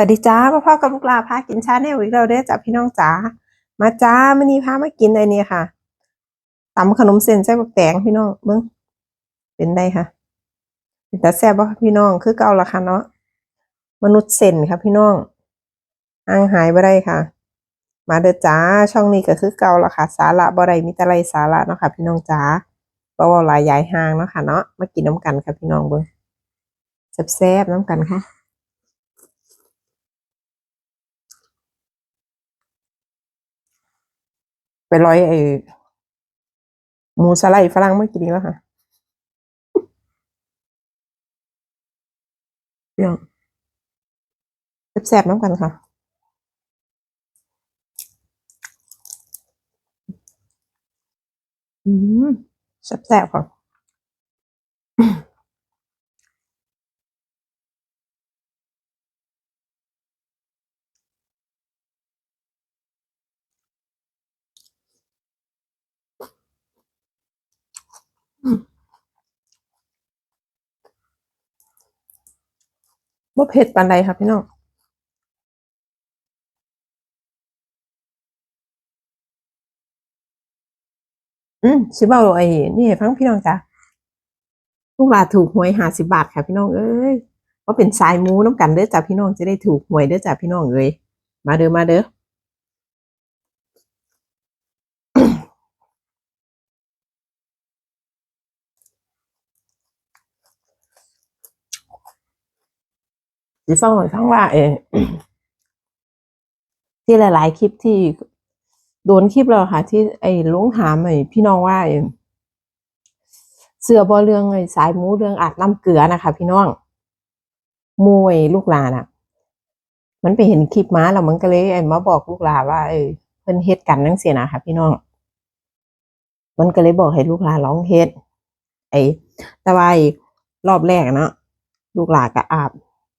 สวัสดีจ้าพ่อพ่อกับลูกลาพากินชาแนลอีกแล้วเด้จ้าพี่น้องจ๋ามาจ้ามื้อนี้พามากินอะไอ้นี่ค่ะตำขนมเส้นใส่บแตงพี่น้องเบิ่งเป็นได้ค่ะเป็นตาแซ่บบ่พี่น้องคือเก่าละค่ะเนาะมนุษย์เส้นค่ะพี่น้องห่างหายบ่ได้ค่ะ มาเด้อจ้าช่องนี้ก็คือเก่าละค่ะ สาระบ่ได้มีแต่ไรสาระเนาะค่ะ พี่น้องจ๋าบ่เว้าหลายยายห่างเนาะค่ะเนาะมากินน้ำกันค่ะพี่น้องเบิ่งแซ่บๆน้ำกันค่ะ ไปร้อยไอ้หมูสไลด์ฝรั่งเมื่อกี้นี้แล้วค่ะเรื่องแซ่บๆน้ำกันค่ะอืมแซ่บๆค่ะ บ่เผ็ดปานใดค่ะพี่น้องอืมสิเว้าไอ้นี่ให้ฟังพี่น้องจ้ะลูกหลาถูกหวย50บาทค่ะพี่น้องเอ้ยว่าเป็นสายมูน้ำกันเด้อจ้ะพี่น้องจะได้ถูกหวยเด้อจ้ะพี่น้องเอ้ยมาเด้อมาเด้อ สิฟังให้ฟังว่าเออที่หลาย ๆ คลิปที่โดนคลิปแล้วค่ะ ที่ไอ้ลุงถามไอ้พี่น้องว่าไอ้เสือบอเรื่องไอ้สายหมูเรื่องอาบน้ำเกลือนะคะ พี่น้องมวยลูกหลานอะ มันไปเห็นคลิปมาแล้วมันก็เลยไอ้มาบอกลูกหลานว่าเออเพิ่นเฮ็ดกันนั่งเสียนะคะพี่น้อง มันก็เลยบอกให้ลูกหลานร้องเฮ็ดไอ้แต่ว่าไอ้รอบแรกเนาะลูกหลานก็อาบ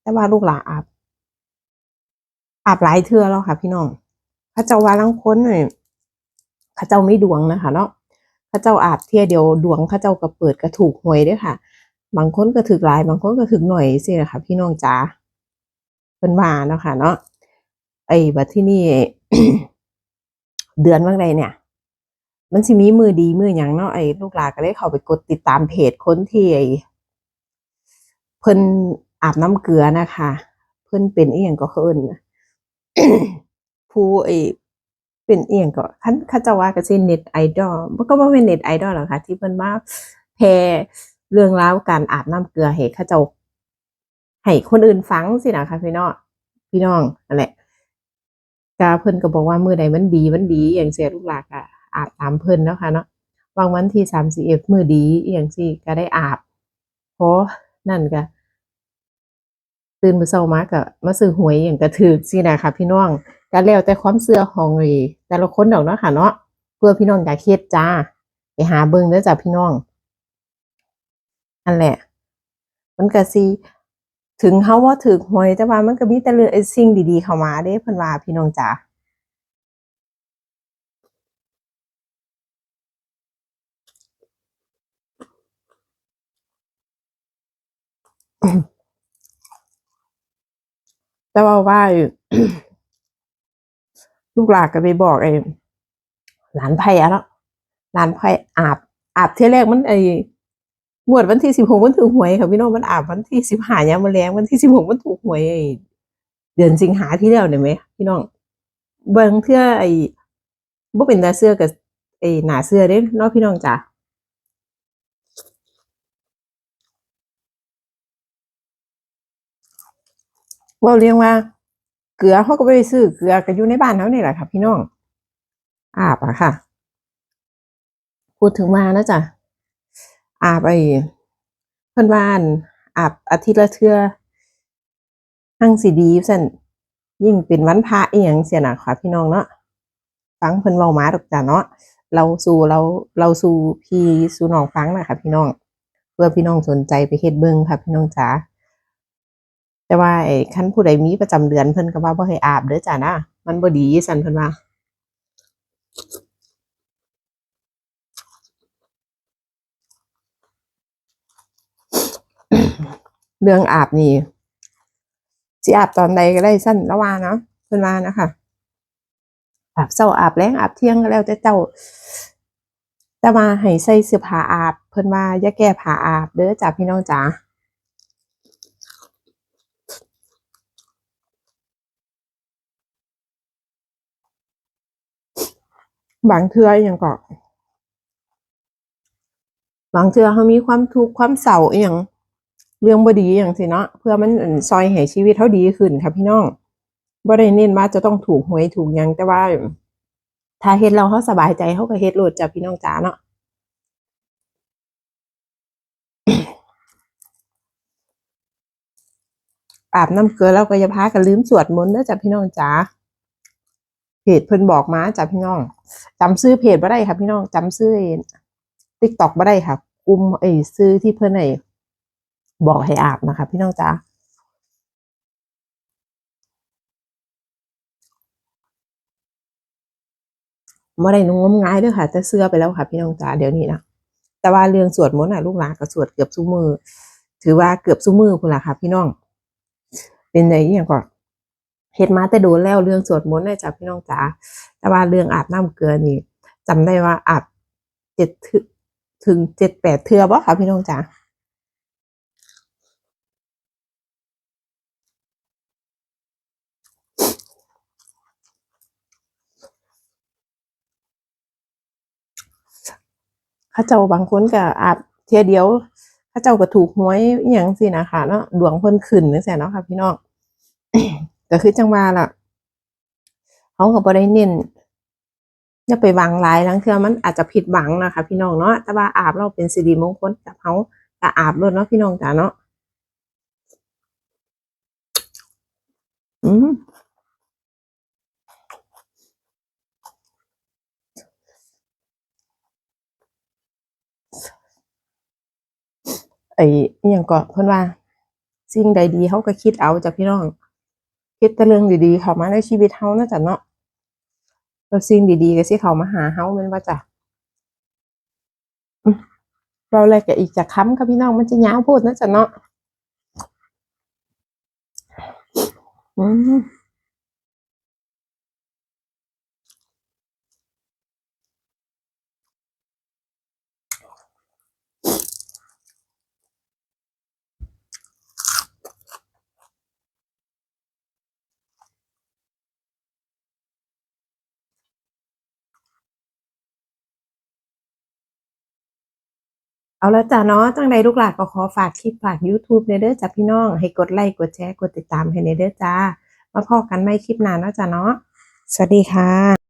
แต่ว่าลูกหลาอาบ อาบหลายเทื่อแล้วค่ะ พี่น้องพระเจ้าว่าลังค้นเนี่ยข้าเจ้าไม่ดวงนะคะเนาะข้าเจ้าอาบเที่ยเดียวดวงข้าเจ้าก็เปิดกระถูกหวยด้วยค่ะ บางคนก็ถึกหลาย บางคนก็ถึกหน่อยสินะคะพี่น้องจ๋าเป็นว่าเนาะค่ะ เนาะไอ้บัดที่นี่เดือนว่างใดเนี่ย มันสิมีมือดีมืออย่างเนาะไอ้ลูกหลาก็เลยเข้าไปกดติดตามเพจคนที่ไอ้เพิ่น อาบน้ำเกลือนะคะ เพิ่นเป็นเอียงก็เอิ้นผู้ไอเป็นเอียงก็คันเขาจะว่าก็สิเน็ตไอดอลมันก็บ่แม่นเน็ตไอดอลหรอกค่ะ ที่เพิ่นมาแพร่เรื่องราวการอาบน้ำเกลือให้เขาเจ้าให้คนอื่นฟังสินะคะพี่น้องพี่น้องนั่นแหละก็เพิ่นก็บอกว่ามื้อใดมันดีมันดีอย่างเสียลูกหลานก็อาบตามเพิ่นเนาะค่ะเนาะบางวันที่31มื้อดีอย่างซี่ก็ได้อาบเพราะนั่นก็ ตื่นมาเช้ามาก็มาซื้อหวยอย่างกระถือสินะคะพี่น้องก็แล้วแต่ความเชื่อของไอ้แต่ละคนดอกเนาะค่ะเนาะเพื่อพี่น้องอยากเฮ็ดจ้า ไปหาเบิ่งเด้อจ้ะพี่น้องอันแหละ มันก็สิถึงเฮาว่าถูกหวยแต่ว่ามันก็มีแต่เรื่องสิ่งดีๆเข้ามาเด้เพิ่นว่าพี่น้องจ๋า แต่ว่าว่าลูกหลานก็ไปบอกไอ้หลานไผ่อะเนาะหลานไผ่อาบ อาบเที่ยแรกมันไอ้งวดวันที่สิบหกมันถูกหวยค่ะพี่น้องมันอาบวันที่สิบห้ายามมื้อแลงวันที่สิบหกมันถูกหวยไอ้เดือนสิงหาที่แล้วเนี่ยไหมพี่น้องเบิ่งเทื่อไอ้บ่เป็นตาเสื้อกับไอ้หนาเสื้อเด้เนาะพี่น้องจ้ะเว่าเรียกว่า เกลือเขาก็บ่ไปซื้อเกลือก็อยู่ในบ้านเขานี่แหละค่ะพี่น้อง อาบอะค่ะ พูดถึงมานะจ๊ะอาบไอเพื่อนบ้านอาบอาทิตย์ละเทื่อหั่งสิดีสั่นยิ่งเป็นวันพระอียงเสียน่ะค่ะพี่น้องเนาะฟังเพิ่นเว้ามาดอกจ้ะเนาะเราสู่เราเราสู่พี่สู่น้องฟังนะคะพี่น้อง เพื่อพี่น้องสนใจไปเฮ็ดเบิ่งค่ะพี่น้องจ๋า แต่ว่าไอ้คันผู้ใดมีประจำเดือนเพิ่นก็ว่าบ่ให้อาบเด้อจ้ะนะมันบ่ดีสั่นเพิ่นว่าเรื่องอาบนี่สิอาบตอนใดก็ได้สั้นละว่าเนาะเพิ่นว่านะคะอาบเช้าอาบแรงอาบเที่ยงก็แล้วแต่เจ้า แต่ว่าให้ใส่เสื้อผ้าอาบ เพิ่นว่าอย่าแก้ผ้าอาบเด้อจ้าพี่น้องจ๋า บางเทื่ออหยังก็บางเทื่อเขามีความทุกข์ความเศร้าอย่างเรื่องบดีอย่างสิเนาะเพื่อมันซอยให้ชีวิตเขาดีขึ้นค่ะพี่น้องบ่ได้เน้นว่าจะต้องถูกหวยถูกยังแต่ว่า ถ้าเฮ็ดแล้วเขาสบายใจเขาก็เฮ็ดโหลดจ้ะพี่น้องจ๋าเนาะอาบน้ำเกลือแล้วก็อย่าพากันลืมสวดมนต์เด้อจ้ะพี่น้องจ๋า เพจเพิ่นบอกมาจ้ะพี่น้องจำชื่อเพจบ่ได้ค่ะพี่น้องจำชื่อ TikTok บ่ได้ค่ะกุมไอ้ซื้อที่เพิ่นไอ้บอกให้อาบนะคะ พี่น้องจ๋าบ่ได้นุ่งงมงายเด้อค่ะ แต่เสื้อไปแล้วค่ะ พี่น้องจ๋าเดี๋ยวนี้นะแต่ว่าเรื่องสวดมนต์น่ะลูกหลานก็สวดเกือบซุ้มือ ถือว่าเกือบซุ้มือพุ่นล่ะค่ะ พี่น้อง เป็นไงอหยังก็ เฮ็ดมาแต่โดนแล้วเรื่องสวดมนต์น่ะจ้ะพี่น้องจ๋าแต่ว่าเรื่องอาบน้ำเกลือนี่จำได้ว่าอาบเจ็ดถึงเจ็ดแปดเทือบ่ค่ะพี่น้องจ๋าเขาเจ้าบางคนก็อาบเทียเดียวเขาเจ้าก็ถูกหวยอย่างสินะคะเนาะดวงเพิ่นขึ้นจังซี่เนาะค่ะพี่น้อง ก็คือจังว่าล่ะเขาก็บ่ได้เน้นอย่าไปหวังหลายลางเทื่อมันอาจจะผิดหวังนะคะ พี่น้องเนาะแต่ว่าอาบเราเป็นสิริมงคลกับเขาก็อาบรดเนาะพี่น้องจ๋าเนาะอืมไอ้อหยังก็เพิ่นว่า สิ่งใดดีเขาก็คิดเอาจ้ะพี่น้อง คิดแต่เรื่องดีๆเข้ามาในชีวิตเฮานะจ๊ะเนาะแล้วสิ่งดีๆก็สิเข้ามาหาเฮาแม่นว่าจ้ะเราแลกกับอีกจากคำค่ะพี่น้องมันจะยาวพูดนะจ๊ะเนาะอืม เอาละจ้ะเนาะจังใดลูกหลานก็ขอฝากคลิปฝาก YouTube ในเด้อจ้ะพี่น้อง ให้กดไลค์กดแชร์กดติดตามให้ในเด้อจ้า มาพอกันไม่คลิปหน้าเนาะจ้ะเนาะสวัสดีค่ะ